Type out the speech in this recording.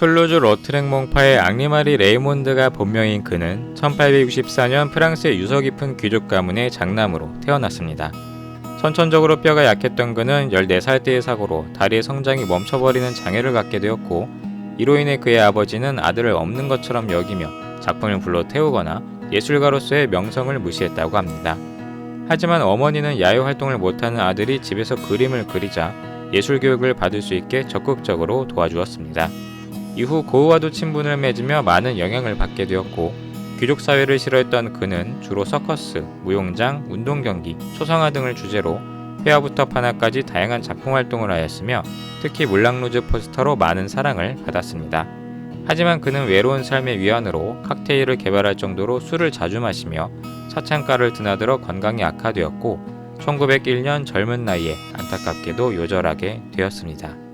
툴루즈 로트랭 몽파의 앙리마리 레이몬드가 본명인 그는 1864년 프랑스의 유서 깊은 귀족 가문의 장남으로 태어났습니다. 선천적으로 뼈가 약했던 그는 14살 때의 사고로 다리의 성장이 멈춰버리는 장애를 갖게 되었고 이로 인해 그의 아버지는 아들을 없는 것처럼 여기며 작품을 불러 태우거나 예술가로서의 명성을 무시했다고 합니다. 하지만 어머니는 야외 활동을 못하는 아들이 집에서 그림을 그리자 예술 교육을 받을 수 있게 적극적으로 도와주었습니다. 이후 고우와도 친분을 맺으며 많은 영향을 받게 되었고 귀족 사회를 싫어했던 그는 주로 서커스, 무용장, 운동 경기, 초상화 등을 주제로 회화부터 판화까지 다양한 작품 활동을 하였으며 특히 물랑루즈 포스터로 많은 사랑을 받았습니다. 하지만 그는 외로운 삶의 위안으로 칵테일을 개발할 정도로 술을 자주 마시며 사창가를 드나들어 건강이 악화되었고 1901년 젊은 나이에 안타깝게도 요절하게 되었습니다.